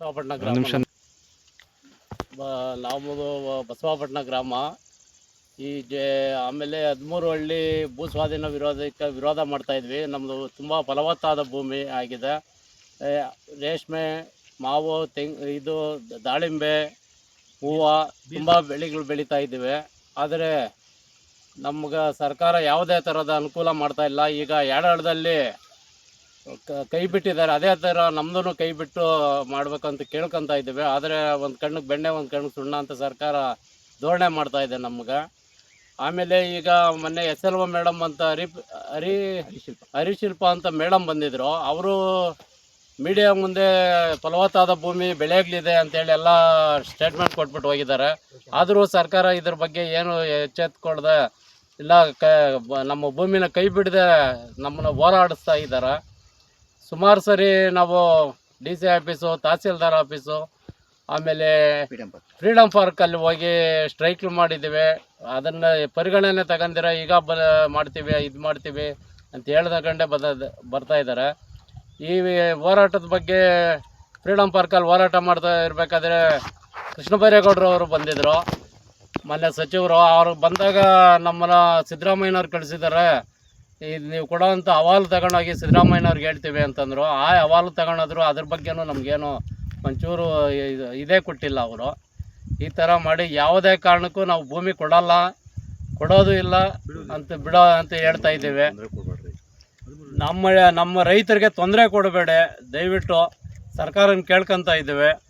ಬಸವಾಪಟ್ಟಣ ನಮ್ಮದು ಬಸವಾಪಟ್ಟಣ ಗ್ರಾಮ. ಈ ಜೆ ಆಮೇಲೆ ಹದಿಮೂರು ಹಳ್ಳಿ ಭೂ ಸ್ವಾಧೀನ ವಿರೋಧಕ್ಕೆ ವಿರೋಧ ಮಾಡ್ತಾ ಇದ್ವಿ. ನಮ್ಮದು ತುಂಬ ಫಲವತ್ತಾದ ಭೂಮಿ ಆಗಿದೆ. ರೇಷ್ಮೆ ಮಾವು ತೆಂಗ್ ಇದು ದಾಳಿಂಬೆ ಹೂವು ತುಂಬ ಬೆಳೆಗಳು ಬೆಳೀತಾ ಇದ್ದೀವಿ. ಆದರೆ ನಮ್ಗೆ ಸರ್ಕಾರ ಯಾವುದೇ ಥರದ ಅನುಕೂಲ ಮಾಡ್ತಾ ಇಲ್ಲ. ಈಗ ಯಾಡಾಳದಲ್ಲಿ ಕ- ಬಿಟ್ಟಿದ್ದಾರೆ. ಅದೇ ಥರ ನಮ್ದು ಕೈ ಬಿಟ್ಟು ಮಾಡ್ಬೇಕಂತ ಕೇಳ್ಕೊಂತ ಇದ್ದೇವೆ. ಆದರೆ ಒಂದು ಕಣ್ಣಿಗೆ ಬೆಣ್ಣೆ, ಒಂದು ಕಣ್ಣಿಗೆ ಸುಣ್ಣ ಅಂತ ಸರ್ಕಾರ ಧೋರಣೆ ಮಾಡ್ತಾ ಇದೆ ನಮ್ಗೆ. ಆಮೇಲೆ ಈಗ ಮೊನ್ನೆ ಎಸ್ ಎಲ್ ಒ ಮೇಡಮ್ ಅಂತ ಹರಿ ಹರಿ, ಹರಿಶಿಲ್ಪ ಅಂತ ಮೇಡಮ್ ಬಂದಿದ್ರು. ಅವರು ಮೀಡಿಯಾ ಮುಂದೆ ಫಲವತ್ತಾದ ಭೂಮಿ ಬೆಳೆಯಲಿದೆ ಅಂತೇಳಿ ಎಲ್ಲ ಸ್ಟೇಟ್ಮೆಂಟ್ ಕೊಟ್ಬಿಟ್ಟು ಹೋಗಿದ್ದಾರೆ. ಆದರೂ ಸರ್ಕಾರ ಇದ್ರ ಬಗ್ಗೆ ಏನು ಎಚ್ಚೆತ್ಕೊಳ್ದೆ ಇಲ್ಲ, ಕ, ನಮ್ಮ ಭೂಮಿನ ಕೈ ಬಿಡದೆ ನಮ್ಮನ್ನ ಹೋರಾಡಿಸ್ತಾ ಇದ್ದಾರೆ ಸುಮಾರು ಸರಿ ನಾವು D C office tahsildar office ಆಮೇಲೆ ಫ್ರೀಡಮ್ ಪಾರ್ಕಲ್ಲಿ ಹೋಗಿ ಸ್ಟ್ರೈಕ್ ಮಾಡಿದ್ದೀವಿ ಅದನ್ನು ಪರಿಗಣನೆ ತಗೊಂಡಿರ ಈಗ ಬ ಮಾಡ್ತೀವಿ ಇದು ಮಾಡ್ತೀವಿ ಅಂತ ಹೇಳ್ದಕಂಡೆ ಬದ ಬರ್ತಾ ಇದ್ದಾರೆ ಈ ಹೋರಾಟದ ಬಗ್ಗೆ ಫ್ರೀಡಮ್ ಪಾರ್ಕಲ್ಲಿ ಹೋರಾಟ ಮಾಡ್ತಾ ಇರಬೇಕಾದ್ರೆ ಕೃಷ್ಣ ಬೈರೇಗೌಡರು ಅವರು ಬಂದಿದ್ದರು ಮೊನ್ನೆ ಸಚಿವರು ಅವರು ಬಂದಾಗ ನಮ್ಮನ್ನ ಸಿದ್ದರಾಮಯ್ಯನವ್ರು ಕಳಿಸಿದ್ದಾರೆ ಇದು ನೀವು ಕೊಡೋವಂಥ ಅಹವಾಲು ತಗೊಂಡೋಗಿ ಸಿದ್ದರಾಮಯ್ಯನವ್ರಿಗೆ ಹೇಳ್ತೀವಿ ಅಂತಂದರು, ಆ ಅಹವಾಲು ತಗೊಂಡೋದ್ರು ಅದ್ರ ಬಗ್ಗೆನೂ ನಮಗೇನು ಒಂಚೂರು ಇದು- ಇದೇ ಕೊಟ್ಟಿಲ್ಲ ಅವರು. ಈ ಥರ ಮಾಡಿ ಯಾವುದೇ ಕಾರಣಕ್ಕೂ ನಾವು ಭೂಮಿ ಕೊಡಲ್ಲ, ಕೊಡೋದು ಇಲ್ಲ ಅಂತ ಬಿಡೋ ಅಂತ ಹೇಳ್ತಾ ಇದ್ದೀವಿ. ನಮ್ಮ ನಮ್ಮ ರೈತರಿಗೆ ತೊಂದರೆ ಕೊಡಬೇಡಿ, ದಯವಿಟ್ಟು ಸರ್ಕಾರನ ಕೇಳ್ಕೊತಾ ಇದ್ದೀವಿ.